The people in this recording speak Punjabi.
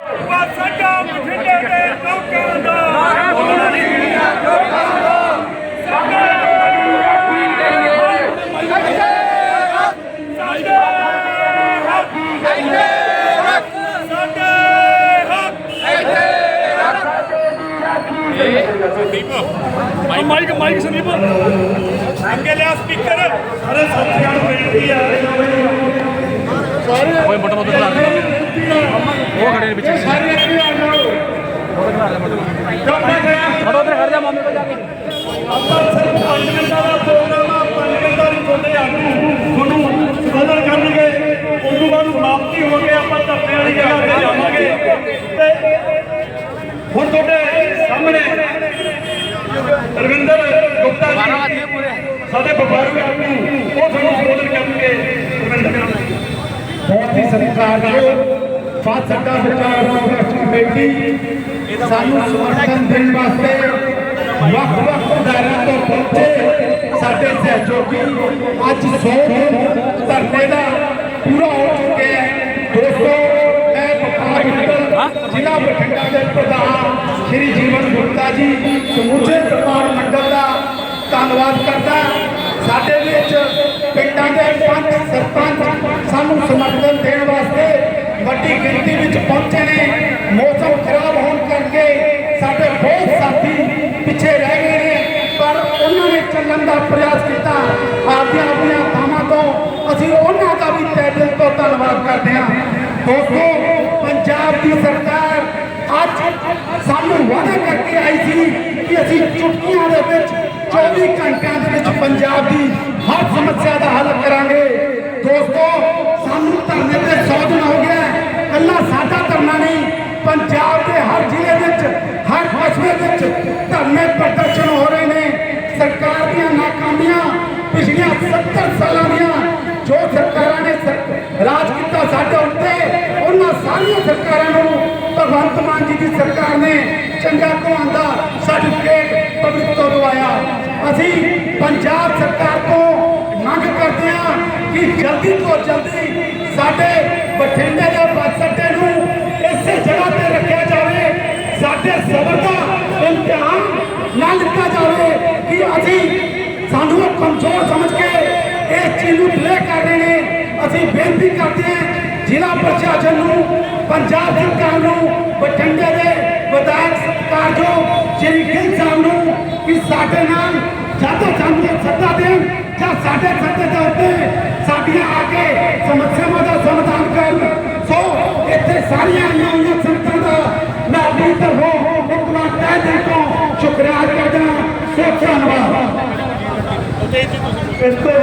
ਸਾਡਾ ਬਠਿੰਡੇ ਦੇ ਲੋਕਾਂ ਦਾ ਸਾਡੇ ਮਾਈਕ ਮਾਈਕ ਸੰਦੀਪ ਅੱਗੇ ਲਿਆ ਸਪੀਕਰ ਅਰੇ ਸਾਥੀਆਂ ਨੂੰ ਬੇਨਤੀ ਆ ਕੋਈ ਬਟਨ ਉਧਰ ਲਾ ਦੇ ਉਹ ਖੜੇ ਨੇ ਪਿੱਛੇ। ਫੜੋ ਉਧਰ ਖੜ ਜਾ ਮਾਮੇ ਕੋਲ ਜਾ ਕੇ। ਆਪਾਂ ਸਿਰਫ ਪੰਜ ਮਿੰਟਾਂ ਦਾ ਪ੍ਰੋਗਰਾਮ ਆ ਪੰਜ ਮਿੰਟਾਂ ਦੀ ਤੁਹਾਡੇ ਆਗੂ ਤੁਹਾਨੂੰ ਸੰਬੋਧਨ ਕਰਨਗੇ। ਉਸ ਤੋਂ ਬਾਅਦ ਸਮਾਪਤੀ ਹੋ ਕੇ ਆਪਾਂ ਧਰਨੇ ਵਾਲੀ ਜਗ੍ਹਾ ਤੇ ਜਾਵਾਂਗੇ। ਤੇ ਹੁਣ ਤੁਹਾਡੇ ਸਾਹਮਣੇ ਰਵਿੰਦਰ ਗੁਪਤਾ ਜੀ ਸਾਡੇ ਵਪਾਰੀ ਆਗੂ ਉਹ ਤੁਹਾਨੂੰ ਸੰਬੋਧਨ ਕਰਨਗੇ। ਰਵਿੰਦਰ ਬਹੁਤ ਹੀ ਸਤਿਕਾਰਯੋਗ ਬਾਤ ਸੱਤਾ ਸਰਕਾਰ ਸੰਘਰਸ਼ ਕਮੇਟੀ ਸਾਨੂੰ ਸਮਰਥਨ ਦੇਣ ਵਾਸਤੇ ਵੱਖ ਵੱਖ ਦਾਇਰਿਆਂ ਤੋਂ ਪਹੁੰਚੇ ਸਾਡੇ ਸਹਿਯੋਗੀ। ਅੱਜ 100 ਧਰਨੇ ਦਾ ਪੂਰਾ ਹੋ ਚੁੱਕਿਆ ਹੈ। ਦੋਸਤੋ, ਮੈਂ ਵਪਾਰ ਮੰਡਲ ਜ਼ਿਲ੍ਹਾ ਬਠਿੰਡਾ ਦੇ ਪ੍ਰਧਾਨ ਸ਼੍ਰੀ ਜੀਵਨ ਗੁਪਤਾ ਜੀ ਸਮੁੱਚੇ ਵਪਾਰ ਮੰਡਲ ਦਾ ਧੰਨਵਾਦ ਕਰਦਾ ਸਾਡੇ ਵਿੱਚ ਪਿੰਡਾਂ ਦੇ ਪੰਜ ਸਰਪੰਚ ਸਾਨੂੰ ਸਮਰਥਨ ਦੇਣ ਵਾਸਤੇ ਵੱਡੀ ਗਿਣਤੀ ਵਿੱਚ ਪਹੁੰਚੇ ਨੇ ਮੌਸਮ ਖਰਾਬ ਹੋਣ ਕਰਕੇ ਸਾਡੇ ਬਹੁਤ ਸਾਥੀ ਪਿੱਛੇ ਰਹਿ ਗਏ ਨੇ, ਪਰ ਉਹਨਾਂ ਨੇ ਚੱਲਣ ਦਾ ਪ੍ਰਯਾਸ ਕੀਤਾ। ਆਪਣੀਆਂ ਆਪਣੀਆਂ ਥਾਵਾਂ ਤੋਂ ਅਸੀਂ ਉਹਨਾਂ ਦਾ ਵੀ ਤਹਿ ਦਿਲ ਤੋਂ ਧੰਨਵਾਦ ਕਰਦੇ ਹਾਂ। ਦੋਸਤੋ, ਪੰਜਾਬ ਦੀ ਸਰਕਾਰ ਅੱਜ ਸਾਨੂੰ ਵਾਅਦਾ ਕਰਕੇ ਆਈ ਸੀ ਕਿ ਅਸੀਂ ਚੁਟਕੀਆਂ ਦੇ ਵਿੱਚ 24 ਘੰਟਿਆਂ ਦੇ ਵਿੱਚ ਪੰਜਾਬ ਦੀ ਹਰ ਸਮੱਸਿਆ ਦਾ ਹੱਲ ਕਰਾਂਗੇ ਦੋਸਤੋ ਸਾਨੂੰ ਧਰਨੇ ਤੇ 100 ਦਿਨ ਹੋ ਗਿਆ ਹੈ। ਇਕੱਲਾ ਸਾਡਾ ਧਰਨਾ ਨਹੀਂ ਪੰਜਾਬ ਦੇ ਹਰ ਜ਼ਿਲ੍ਹੇ ਵਿੱਚ ਹਰ ਕਸਬੇ ਵਿੱਚ ਧਰਨੇ ਪ੍ਰਦਰਸ਼ਨ ਹੋ ਰਹੇ ਨੇ ਸਰਕਾਰ ਦੀਆਂ ਨਾਕਾਮੀਆਂ ਪਿਛਲੀਆਂ 70 ਸਾਲਾਂ ਦੀਆਂ ਜੋ ਸਰਕਾਰਾਂ ਨੇ ਸਰ- ਰਾਜ ਕੀਤਾ ਸਾਡੇ ਉੱਤੇ ਉਹਨਾਂ ਸਾਰੀਆਂ ਸਰਕਾਰਾਂ ਨੂੰ ਭਗਵੰਤ ਮਾਨ ਜੀ ਦੀ ਸਰਕਾਰ ਨੇ ਚੰਗਾ ਘੁਆਉਣ ਸਰਟੀਫਿਕੇਟ ਪਬਲਿਕ ਤੋਂ ਦਵਾਇਆ। ਅਸੀਂ ਪੰਜਾਬ ਸਰਕਾਰ ਤੋਂ ਮੰਗ ਕਰਦੇ ਹਾਂ ਕਿ ਜਲਦੀ ਤੋਂ ਜਲਦੀ ਸਾਡੇ ਬਠਿੰਡੇ ਦੇ ਬੱਸ ਅੱਡੇ ਨੂੰ ਇਸੇ ਜਗ੍ਹਾ ਤੇ ਰੱਖਿਆ ਜਾਵੇ, ਸਾਡੇ ਸਬਰ ਦਾ ਇਮਤਿਹਾਨ ਨਾ ਲਿੱਤਾ ਜਾਵੇ ਕਿ ਅਸੀਂ ਸਾਨੂੰ ਕਮਜ਼ੋਰ ਸਮਝ ਕੇ ਇਸ ਚੀਜ਼ ਨੂੰ ਡਿਲੇ ਕਰ ਰਹੇ ਨੇ। ਅਸੀਂ ਬੇਨਤੀ ਕਰਦੇ ਹਾਂ ਜ਼ਿਲ੍ਹਾ ਪ੍ਰਸ਼ਾਸਨ ਨੂੰ ਪੰਜਾਬ ਸਰਕਾਰ ਨੂੰ ਬਠਿੰਡੇ ਦੇ ਵਿਧਾਇਕ ਸਤਿਕਾਰਯੋਗ ਸ਼੍ਰੀ ਗਿੱਲ ਸਾਹਿਬ ਨੂੰ ਕਿ ਸਾਡੇ ਨਾਲ ਜਦੋਂ ਸਾਨੂੰ ਸੱਦਾ ਦੇਣ ਜਾਂ ਸਾਡੇ ਸੱਦੇ ਦੇ ਉੱਤੇ ਸਾਡੀਆਂ ਆ ਕੇ ਸਮੱਸਿਆਵਾਂ ਦਾ ਸਮਾਧਾਨ ਕਰਨ। ਸੋ ਇੱਥੇ ਸਾਰੀਆਂ ਆਈਆਂ ਹੋਈਆਂ ਸੰਗਤਾਂ ਦਾ ਮੈਂ ਆਪਣੀ ਤਰਫੋਂ ਇੱਕ ਵਾਰ ਤਹਿ ਦਿਲ ਤੋਂ ਸ਼ੁਕਰੀਆ ਕਰਦਾ ਸੋ ਧੰਨਵਾਦ। ਇਸ ਤੋਂ